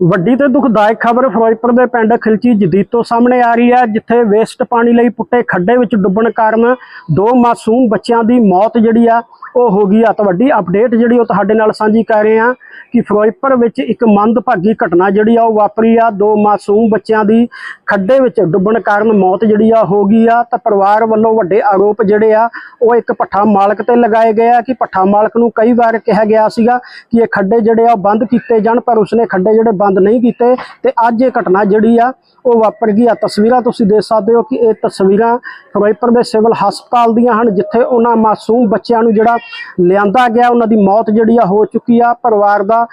ਵੱਡੀ ਤੇ ਦੁਖਦਾਇਕ ਖਬਰ ਫਿਰੋਜ਼ਪੁਰ ਦੇ ਪਿੰਡ ਖਿਲਚੀ ਜਦੀਦ ਤੋਂ ਸਾਹਮਣੇ ਆ ਰਹੀ ਹੈ, ਜਿੱਥੇ ਵੇਸਟ ਪਾਣੀ ਲਈ ਪੁੱਟੇ ਖੱਡੇ ਵਿੱਚ ਡੁੱਬਣ ਕਾਰਨ ਦੋ ਮਾਸੂਮ ਬੱਚਿਆਂ ਦੀ ਮੌਤ ਜਿਹੜੀ ਆ ਉਹ ਹੋ ਗਈ ਆ ਤਾਂ ਵੱਡੀ ਅਪਡੇਟ ਜਿਹੜੀ ਉਹ ਤੁਹਾਡੇ ਨਾਲ ਸਾਂਝੀ ਕਰ ਰਹੇ ਆ ਕਿ ਫਿਰੋਜ਼ਪੁਰ ਵਿੱਚ ਇੱਕ ਮੰਦਭਾਗੀ ਘਟਨਾ ਜਿਹੜੀ ਆ ਉਹ ਵਾਪਰੀ ਆ। ਦੋ ਮਾਸੂਮ ਬੱਚਿਆਂ ਦੀ ਖੱਡੇ ਵਿੱਚ ਡੁੱਬਣ ਕਾਰਨ ਮੌਤ ਜਿਹੜੀ ਆ ਹੋ ਗਈ ਆ ਤਾਂ ਪਰਿਵਾਰ ਵੱਲੋਂ ਵੱਡੇ ਆਰੋਪ ਜਿਹੜੇ ਆ ਉਹ ਇੱਕ ਪੱਠਾ ਮਾਲਕ ਤੇ ਲਗਾਏ ਗਏ ਆ ਕਿ ਪੱਠਾ ਮਾਲਕ ਨੂੰ ਕਈ ਵਾਰ ਕਿਹਾ ਗਿਆ ਸੀਗਾ ਕਿ ਇਹ ਖੱਡੇ ਜਿਹੜੇ ਆ ਉਹ ਬੰਦ ਕੀਤੇ ਜਾਣ ਪਰ ਉਸਨੇ ਖੱਡੇ ਜਿਹੜੇ ਬੰਦ ਨਹੀਂ ਕੀਤੇ ਤੇ ਅੱਜ ਇਹ ਘਟਨਾ ਜਿਹੜੀ ਆ ਉਹ ਵਾਪਰ ਗਈ ਆ। ਤਸਵੀਰਾਂ ਤੁਸੀਂ ਦੇਖ ਸਕਦੇ ਹੋ ਕਿ ਇਹ ਤਸਵੀਰਾਂ ਫਿਰੋਜ਼ਪੁਰ ਦੇ ਸਿਵਲ ਹਸਪਤਾਲ ਦੀਆਂ ਹਨ ਜਿੱਥੇ ਉਹਨਾਂ ਮਾਸੂਮ ਬੱਚਿਆਂ ਨੂੰ ਜਿਹੜਾ ਲਿਆਂਦਾ ਗਿਆ ਉਹਨਾਂ ਦੀ ਮੌਤ ਜਿਹੜੀ ਆ ਹੋ ਚੁੱਕੀ ਆ ਪਰਿਵਾਰ ਦਾ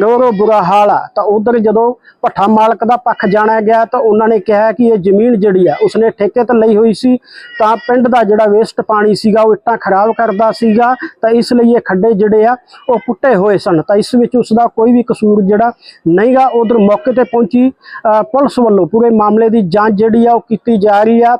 ਰੋ ਰੋ ਬੁਰਾ ਹਾਲ ਆ। ਤਾਂ ਉਧਰ ਜਦੋਂ ਭੱਠਾ ਮਾਲਕ ਦਾ ਪੱਖ ਜਾਣਿਆ ਗਿਆ ਤਾਂ ਉਹਨਾਂ ਨੇ ਕਿਹਾ ਕਿ ਇਹ ਜ਼ਮੀਨ ਜਿਹੜੀ ਆ ਉਸਨੇ ਠੇਕੇ ਤੇ ਲਈ ਹੋਈ ਸੀ। ਤਾਂ ਪਿੰਡ ਦਾ ਜਿਹੜਾ ਵੇਸਟ ਪਾਣੀ ਸੀਗਾ ਉਹ ਇੱਟਾਂ ਖਰਾਬ ਕਰਦਾ ਸੀਗਾ। ਤਾਂ ਇਸ ਲਈ ਇਹ ਖੱਡੇ ਜਿਹੜੇ ਆ ਉਹ ਪੁੱਟੇ ਹੋਏ ਸਨ। ਤਾਂ ਇਸ ਵਿੱਚ ਉਸ ਦਾ ਕੋਈ ਵੀ ਕਸੂਰ ਜਿਹੜਾ ਨਹੀਂਗਾ ਉਧਰ ਮੌਕੇ ਤੇ ਪਹੁੰਚੀ ਅ, ਪੁਲਿਸ ਵੱਲੋਂ ਪੂਰੇ ਮਾਮਲੇ ਦੀ ਜਾਂਚ ਜਿਹੜੀ ਆ ਉਹ ਕੀਤੀ ਜਾ ਰਹੀ ਆ।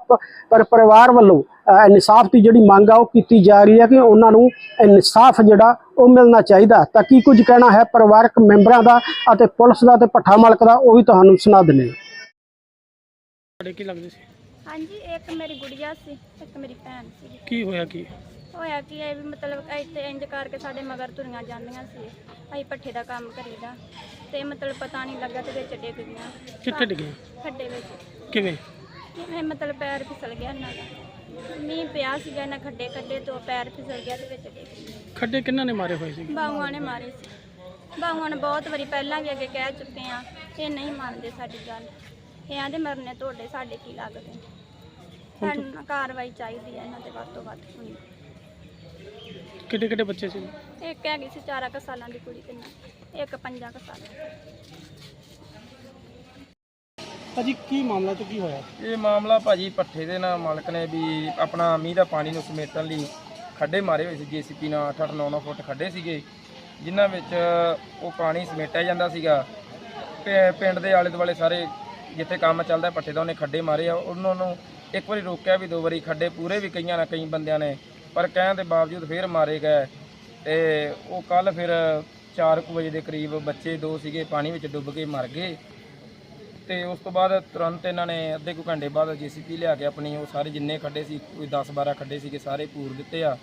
ਪਰ ਪਰਿਵਾਰ ਵੱਲੋਂ ਇਨਸਾਫ ਦੀ ਜਿਹੜੀ ਮੰਗ ਆ ਉਹ ਕੀਤੀ ਜਾ ਰਹੀ ਹੈ ਕਿ ਉਹਨਾਂ ਨੂੰ ਇਨਸਾਫ ਜਿਹੜਾ ਉਹ ਮਿਲਣਾ ਚਾਹੀਦਾ ਤਾਂ ਕੀ ਕੁਝ ਕਹਿਣਾ ਹੈ ਪਰਿਵਾਰਕ ਮੈਂਬਰਾਂ ਦਾ ਅਤੇ ਪੁਲਿਸ ਦਾ ਤੇ ਪੱਠਾ ਮਾਲਕ ਦਾ ਉਹ ਵੀ ਤੁਹਾਨੂੰ ਸੁਣਾ ਦਿੰਦੇ ਹਾਂ। ਤੁਹਾਡੇ ਕੀ ਲੱਗਦੇ ਸੀ? ਹਾਂਜੀ ਇੱਕ ਮੇਰੀ ਗੁੜੀਆ ਸੀ ਇੱਕ ਮੇਰੀ ਭੈਣ ਸੀ। ਕੀ ਹੋਇਆ ਕੀ? ਹੋਇਆ ਕਿ ਇਹ ਵੀ ਮਤਲਬ ਇੱਥੇ ਇੰਜ ਕਰਕੇ ਸਾਡੇ ਮਗਰ ਤੁਰੀਆਂ ਜਾਂਦੀਆਂ ਸੀ। ਅਸੀਂ ਪੱਠੇ ਦਾ ਕੰਮ ਕਰੀਦਾ ਤੇ ਮਤਲਬ ਪਤਾ ਨਹੀਂ ਲੱਗਾ ਤੇ ਵਿੱਚ ਡਿੱਗ ਗਈਆਂ। ਕਿੱਥੇ ਡਿੱਗੇ ਖੱਡੇ ਵਿੱਚ। ਕਿਵੇਂ? ਕਿਵੇਂ ਮਤਲਬ ਪੈਰ ਫਿਸਲ ਗਿਆ ਇਹਨਾਂ ਦਾ। ਮੀਂਹ ਪਿਆ ਸੀਗਾ ਇਹਨਾਂ ਖੱਡੇ ਖੱਡੇ ਤੋਂ ਪੈਰ ਫਿਸਲ ਗਿਆ ਤੇ ਵਿੱਚ ਡਿੱਗ ਗਏ ਖੱਡੇ ਕਿੰਨਾਂ ਨੇ ਮਾਰੇ ਹੋਏ ਸੀ ਬਾਹੂਆਂ ਨੇ ਮਾਰੇ ਸੀ। ਬਾਹੂਆਂ ਨੇ ਬਹੁਤ ਵਾਰੀ ਪਹਿਲਾਂ ਵੀ ਅੱਗੇ ਕਹਿ ਚੁੱਕੇ ਆ ਇਹ ਨਹੀਂ ਮੰਨਦੇ ਸਾਡੀ ਗੱਲ। ਇਹ ਆਂਦੇ ਮਰਨੇ ਤੁਹਾਡੇ ਸਾਡੇ ਕੀ ਲੱਗਦੇ? ਸਾਨੂੰ ਕਾਰਵਾਈ ਚਾਹੀਦੀ ਹੈ ਇਹਨਾਂ ਦੇ ਵੱਧ ਤੋਂ ਵੱਧ ਹੋਣੀ। ਕਿੱਡੇ ਕਿੱਡੇ ਬੱਚੇ ਸੀ? ਇੱਕ ਹੈਗੀ ਸੀ ਚਾਰਾਂ ਕੁ ਸਾਲਾਂ ਦੀ ਕੁੜੀ ਤੇ ਨਾਲ ਇੱਕ ਪੰਜਾਂ ਕੁ ਸਾਲਾਂ ਭਾਜੀ, ਕੀ ਮਾਮਲਾ ਤੇ ਕੀ ਹੋਇਆ? ਇਹ ਮਾਮਲਾ ਭਾਜੀ ਪੱਠੇ ਦੇ ਨਾਲ ਮਾਲਕ ਨੇ ਵੀ ਆਪਣਾ ਮੀਂਹ ਦਾ ਪਾਣੀ ਨੂੰ ਸਮੇਟਣ ਲਈ ਖੱਡੇ ਮਾਰੇ ਹੋਏ ਸੀ, ਜੀਸੀਪੀ ਨਾਲ 8-8 9-9 ਫੁੱਟ ਖੱਡੇ ਸੀਗੇ, ਜਿਨ੍ਹਾਂ ਵਿੱਚ ਉਹ ਪਾਣੀ ਸਮੇਟਿਆ ਜਾਂਦਾ ਸੀਗਾ। ਪਿ- ਪਿੰਡ ਦੇ ਆਲੇ ਦੁਆਲੇ ਸਾਰੇ ਜਿੱਥੇ ਕੰਮ ਚੱਲਦਾ ਪੱਠੇ ਦਾ, ਉਹਨੇ ਖੱਡੇ ਮਾਰੇ ਆ। ਉਹਨਾਂ ਨੂੰ ਇੱਕ ਵਾਰੀ ਰੋਕਿਆ ਵੀ, ਦੋ ਵਾਰੀ ਖੱਡੇ ਪੂਰੇ ਵੀ ਕਈਆਂ ਨਾ ਕਈ ਬੰਦਿਆਂ ਨੇ, ਪਰ ਕਹਿਣ ਦੇ ਬਾਵਜੂਦ ਫੇਰ ਮਾਰੇ ਗਏ। ਤੇ ਉਹ ਕੱਲ ਫਿਰ 4 ਵਜੇ ਦੇ ਕਰੀਬ ਬੱਚੇ ਦੋ ਸੀਗੇ, ਪਾਣੀ ਵਿੱਚ ਡੁੱਬ ਕੇ ਮਰ ਗਏ। ਤੇ ਉਸ ਤੋਂ ਬਾਅਦ ਤੁਰੰਤ ਇਹਨਾਂ ਨੇ ਅੱਧੇ ਕੁ ਘੰਟੇ ਬਾਅਦ ਜੀਸੀਪੀ ਲਿਆ ਕੇ ਆਪਣੀ ਉਹ ਸਾਰੇ ਜਿੰਨੇ ਖੱਡੇ ਸੀ ਕੋਈ 10 12 ਖੱਡੇ ਸੀਗੇ ਸਾਰੇ ਪੂਰ ਦਿੱਤੇ ਆ।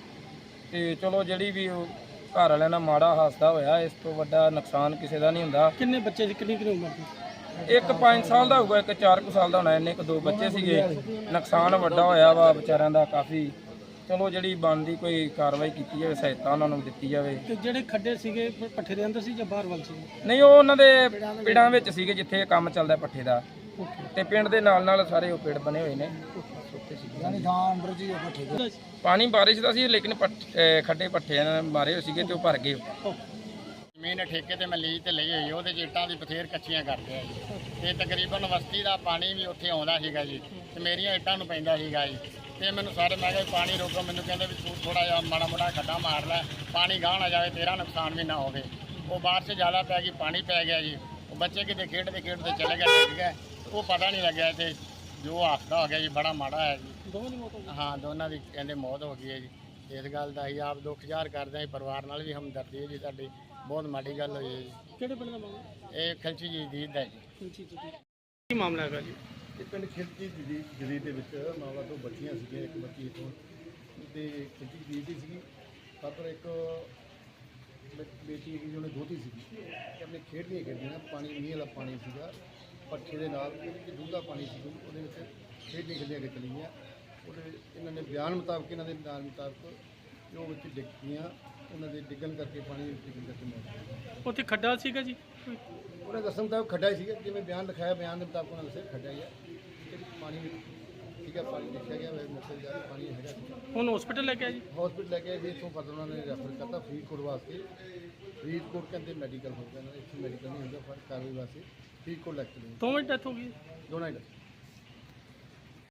ਤੇ ਚਲੋ ਜਿਹੜੀ ਵੀ ਉਹ ਘਰ ਵਾਲਿਆਂ ਨਾਲ ਮਾੜਾ ਹਾਸਦਾ ਹੋਇਆ ਇਸ ਤੋਂ ਵੱਡਾ ਨੁਕਸਾਨ ਕਿਸੇ ਦਾ ਨਹੀਂ ਹੁੰਦਾ। ਕਿੰਨੇ ਬੱਚੇ ਸੀ ਕਿੰਨੀ ਕਿੰਨੀ ਉਮਰ ਸੀ ਇੱਕ 5 ਸਾਲ ਦਾ ਹੋਊਗਾ ਇੱਕ 4 ਕੁ ਸਾਲ ਦਾ ਹੋਣਾ ਇੰਨੇ ਕੁ ਦੋ ਬੱਚੇ ਸੀਗੇ। ਨੁਕਸਾਨ ਵੱਡਾ ਹੋਇਆ ਵਾ ਵਿਚਾਰਿਆਂ ਦਾ ਕਾਫੀ। ਚਲੋ ਜਿਹੜੀ ਬਣਦੀ ਕੋਈ ਕਾਰਵਾਈ ਕੀਤੀ ਜਾਵੇ ਸਹਾਇਤਾ ਉਹਨਾਂ ਨੂੰ ਦਿੱਤੀ ਜਾਵੇ। ਤੇ ਜਿਹੜੇ ਖੱਡੇ ਸੀਗੇ ਪ- ਪੱਠੇ ਦੇ ਅੰਦਰ ਸੀ ਜਾਂ ਬਾਹਰ ਵੱਲ ਸੀ? ਨਹੀਂ ਉਹ ਉਹਨਾਂ ਦੇ ਪਿੰਡਾਂ ਵਿੱਚ ਸੀਗੇ ਜਿੱਥੇ ਇਹ ਕੰਮ ਚੱਲਦਾ ਪੱਠੇ ਦਾ। ਤੇ ਪਿੰਡ ਦੇ ਨਾਲ ਨਾਲ ਸਾਰੇ ਉਹ ਪਿੰਡ ਬਣੇ ਹੋਏ ਨੇ। ਪਾਣੀ ਬਾਰਿਸ਼ ਦਾ ਸੀ ਲੇਕਿਨ ਪੱਠ- ਅਹ ਖੱਡੇ ਪੱਠੇ ਨਾਲ ਮਾਰੇ ਹੋਏ ਸੀਗੇ ਤੇ ਉਹ ਭਰ ਗਏ। ਜ਼ਮੀਨ ਠੇਕੇ ਤੇ ਮੈਂ ਲੀਜ਼ ਤੇ ਲਈ ਹੋਈ ਉਹਦੇ 'ਚ ਇੱਟਾਂ ਦੀ ਬਥੇਰ ਕੱਚੀਆਂ ਕਰਦੇ ਆ ਜੀ। ਤੇ ਤਕਰੀਬਨ ਵਸਤੀ ਦਾ ਪਾਣੀ ਵੀ ਉੱਥੇ ਆਉਂਦਾ ਸੀਗਾ ਜੀ ਤੇ ਮੇਰੀਆਂ ਇੱਟਾਂ ਨੂੰ ਪੈਂਦਾ ਸੀਗਾ ਜੀ। ਤੇ ਮੈਨੂੰ ਸਾਰੇ ਮੈਂ ਕਿਹਾ ਵੀ ਪਾਣੀ ਰੋਕੋ ਮੈਨੂੰ ਕਹਿੰਦੇ ਵੀ ਤੂੰ ਥੋੜਾ ਜਿਹਾ ਮਾੜਾ ਮੋਟਾ ਖੱਡਾ ਮਾਰ ਲੈ ਪਾਣੀ ਗਾਹ ਨਾ ਜਾਵੇ ਤੇਰਾ ਨੁਕਸਾਨ ਵੀ ਨਾ ਹੋਵੇ। ਉਹ ਬਾਰਿਸ਼ ਜ਼ਿਆਦਾ ਪੈ ਗਈ ਪਾਣੀ ਪੈ ਗਿਆ ਜੀ। ਉਹ ਬੱਚੇ ਕਿਤੇ ਖੇਡਦੇ ਖੇਡਦੇ ਚਲੇ ਗਏ ਡਿੱਗ ਗਏ। ਉਹ ਪਤਾ ਨਹੀਂ ਲੱਗਿਆ ਤੇ ਜੋ ਹਾਦਸਾ ਹੋ ਗਿਆ ਜੀ ਬੜਾ ਮਾੜਾ ਹੈ ਜੀ। ਦੋਵਾਂ ਦੀ ਮੌਤ ਹੋ ਗਈ? ਹਾਂ ਦੋਨਾਂ ਦੀ ਕਹਿੰਦੇ ਮੌਤ ਹੋ ਗਈ ਹੈ ਜੀ। ਇਸ ਗੱਲ ਦਾ ਅਸੀਂ ਆਪ ਦੁੱਖ ਜ਼ਾਹਰ ਕਰਦੇ ਹਾਂ ਜੀ, ਪਰਿਵਾਰ ਨਾਲ ਵੀ ਹਮਦਰਦੀ ਹੈ ਜੀ ਸਾਡੀ। ਬਹੁਤ ਮਾੜੀ ਗੱਲ ਹੋਈ ਹੈ ਜੀ। ਕਿਹੜੇ ਪਿੰਡ ਦਾ ਮਾਮਲਾ? ਇਹ ਖਲਚੀ ਜੀ ਦੀ ਦਾ ਜੀ। ਜੀ ਜੀ ਜੀ ਕੀ ਮਾਮਲਾ ਹੈਗਾ ਜੀ? ਇਹ ਪਿੰਡ ਖਿਲਚੀ ਜਦੀ ਜਦੀ ਦੇ ਵਿੱਚ ਮਾਵਾ ਤੋਂ ਬੱਚੀਆਂ ਸੀਗੀਆਂ, ਇੱਕ ਬੱਚੀ ਇੱਥੋਂ ਤੇ ਖਿਲਚੀ ਜਦੀ ਦੀ ਸੀਗੀ ਪਰ ਇੱਕ ਬੇ- ਬੇਟੀ ਹੈਗੀ ਉਹਨੇ ਦੋਤੀ ਸੀਗੀ। ਤੇ ਆਪਣੇ ਖੇਡਦੀਆਂ ਖੇਡਦੀਆਂ ਪਾਣੀ, ਮੀਂਹ ਵਾਲਾ ਪਾਣੀ ਸੀਗਾ, ਪੱਠੇ ਦੇ ਨਾਲ ਇੱਕ ਡੂੰਘਾ ਪਾਣੀ ਸੀ, ਉਹਦੇ ਵਿੱਚ ਖੇਡਦੀਆਂ ਖੇਡਦੀਆਂ ਅੱਗੇ ਚਲੀ ਗਈਆਂ ਉਹਦੇ ਇਹਨਾਂ ਨੇ ਬਿਆਨ ਮੁਤਾਬਕ, ਇਹਨਾਂ ਦੇ ਬਿਆਨ ਮੁਤਾਬਕ ਕਿ ਉਹ ਵਿੱਚ ਡਿੱਗ ਗਈਆਂ ਉਹਨਾਂ ਦੇ ਡਿੱਗਣ ਕਰਕੇ ਪਾਣੀ ਵਿੱਚ ਡਿੱਗਣ ਕਰਕੇ ਮੌਤ ਹੋ ਗਈ। ਉੱਥੇ ਖੱਡਾ ਸੀਗਾ ਜੀ? ਉਹਨੇ ਦੱਸਣ ਮੁਤਾਬਕ ਖੱਡਾ ਹੀ ਸੀਗਾ ਜਿਵੇਂ ਬਿਆਨ ਲਿਖਾਇਆ ਬਿਆਨ ਦੇ ਮੁਤਾਬਕ ਉਹਨਾਂ ਦੱਸਿਆ ਖੱਡਾ ਹੀ ਆ। ਤੇ ਪਾਣੀ ਵਿੱਚ ਠੀਕ ਹੈ ਪਾਣੀ ਦੇਖਿਆ ਗਿਆ ਵੈਸੇ ਮੌਕੇ ਤੇ ਜਾ ਕੇ ਪਾਣੀ ਹੈਗਾ ਸੀ ਹੁਣ ਹਸਪੀਟਲ ਲੈ ਕੇ ਆਏ ਜੀ? ਹਸਪੀਟਲ ਲੈ ਕੇ ਆਏ ਜੀ ਇੱਥੋਂ ਫਿਰ ਉਹਨਾਂ ਨੇ ਰੈਫਰ ਕਰਤਾ ਫਰੀਦਕੋਟ ਵਾਸਤੇ। ਫਰੀਦਕੋਟ ਕਹਿੰਦੇ ਮੈਡੀਕਲ ਹੋ ਗਿਆ ਨਾ ਇੱਥੇ ਮੈਡੀਕਲ ਨਹੀਂ ਹੁੰਦਾ ਪਰ ਕਾਰਵਾਈ ਵਾਸਤੇ ਫਰੀਦਕੋਟ ਲੈ ਕੇ ਗਏ। ਦੋਵੇਂ ਡੈਥ ਹੋ ਗਈ? ਦੋਨਾਂ ਹੀ